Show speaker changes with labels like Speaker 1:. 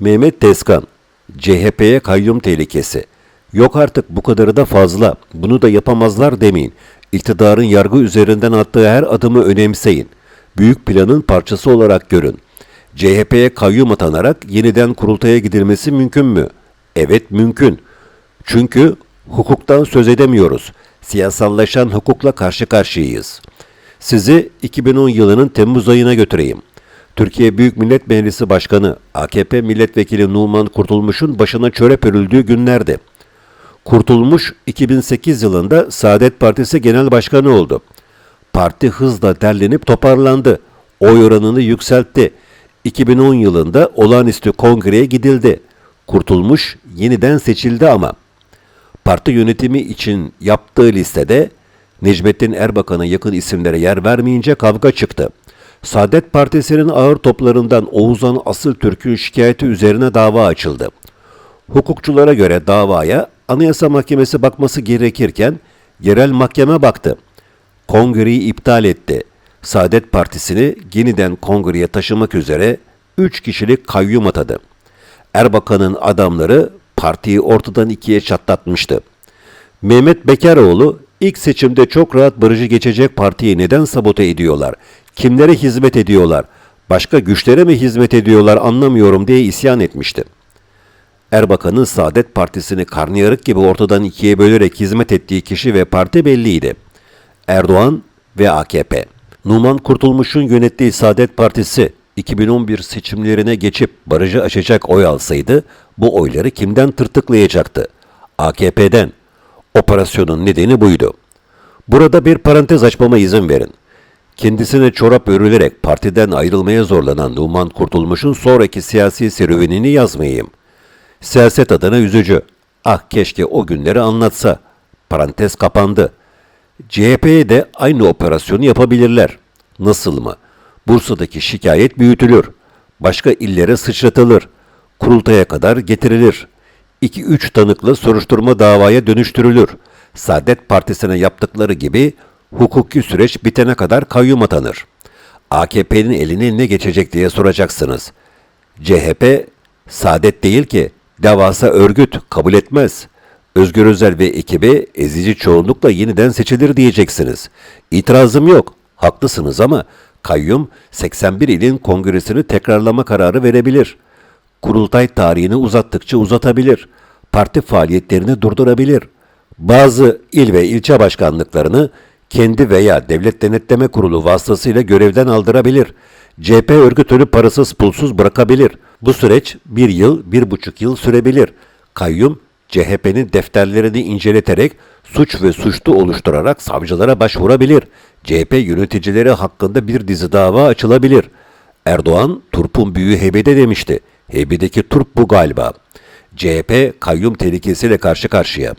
Speaker 1: Mehmet Tezkan, CHP'ye kayyum tehlikesi. Yok artık bu kadarı da fazla. Bunu da yapamazlar demeyin. İktidarın yargı üzerinden attığı her adımı önemseyin. Büyük planın parçası olarak görün. CHP'ye kayyum atanarak yeniden kurultaya gidilmesi mümkün mü? Evet mümkün. Çünkü hukuktan söz edemiyoruz. Siyasallaşan hukukla karşı karşıyayız. Sizi 2010 yılının Temmuz ayına götüreyim. Türkiye Büyük Millet Meclisi Başkanı AKP Milletvekili Numan Kurtulmuş'un başına çörep örüldüğü günlerdi. Kurtulmuş 2008 yılında Saadet Partisi Genel Başkanı oldu. Parti hızla derlenip toparlandı. Oy oranını yükseltti. 2010 yılında olağanüstü kongreye gidildi. Kurtulmuş yeniden seçildi ama parti yönetimi için yaptığı listede Necmettin Erbakan'a yakın isimlere yer vermeyince kavga çıktı. Saadet Partisi'nin ağır toplarından Oğuzhan Asıl Türk'ün şikayeti üzerine dava açıldı. Hukukçulara göre davaya Anayasa Mahkemesi bakması gerekirken yerel mahkeme baktı. Kongreyi iptal etti. Saadet Partisi'ni yeniden kongreye taşımak üzere 3 kişilik kayyum atadı. Erbakan'ın adamları partiyi ortadan ikiye çatlatmıştı. Mehmet Bekaroğlu ilk seçimde çok rahat barışı geçecek partiyi neden sabote ediyorlar? Kimlere hizmet ediyorlar? Başka güçlere mi hizmet ediyorlar anlamıyorum diye isyan etmişti. Erbakan'ın Saadet Partisi'ni karnıyarık gibi ortadan ikiye bölerek hizmet ettiği kişi ve parti belliydi. Erdoğan ve AKP. Numan Kurtulmuş'un yönettiği Saadet Partisi 2011 seçimlerine geçip barajı aşacak oy alsaydı bu oyları kimden tırtıklayacaktı? AKP'den. Operasyonun nedeni buydu. Burada bir parantez açmama izin verin. Kendisine çorap örülerek partiden ayrılmaya zorlanan Numan Kurtulmuş'un sonraki siyasi serüvenini yazmayayım. Siyaset adına üzücü. Ah keşke o günleri anlatsa. Parantez kapandı. CHP'ye de aynı operasyonu yapabilirler. Nasıl mı? Bursa'daki şikayet büyütülür. Başka illere sıçratılır. Kurultaya kadar getirilir. 2-3 tanıkla soruşturma davaya dönüştürülür. Saadet Partisi'ne yaptıkları gibi hukuki süreç bitene kadar kayyum atanır. AKP'nin eline ne geçecek diye soracaksınız. CHP saadet değil ki, devasa örgüt kabul etmez. Özgür Özel ve ekibi ezici çoğunlukla yeniden seçilir diyeceksiniz. İtirazım yok, haklısınız ama kayyum 81 ilin kongresini tekrarlama kararı verebilir. Kurultay tarihini uzattıkça uzatabilir. Parti faaliyetlerini durdurabilir. Bazı il ve ilçe başkanlıklarını kendi veya devlet denetleme kurulu vasıtasıyla görevden aldırabilir. CHP örgütünü parasız pulsuz bırakabilir. Bu süreç bir yıl, bir buçuk yıl sürebilir. Kayyum, CHP'nin defterlerini inceleterek suç ve suçlu oluşturarak savcılara başvurabilir. CHP yöneticileri hakkında bir dizi dava açılabilir. Erdoğan, turpun büyüğü heybede demişti. Heybedeki turp bu galiba. CHP kayyum tehlikesiyle karşı karşıya.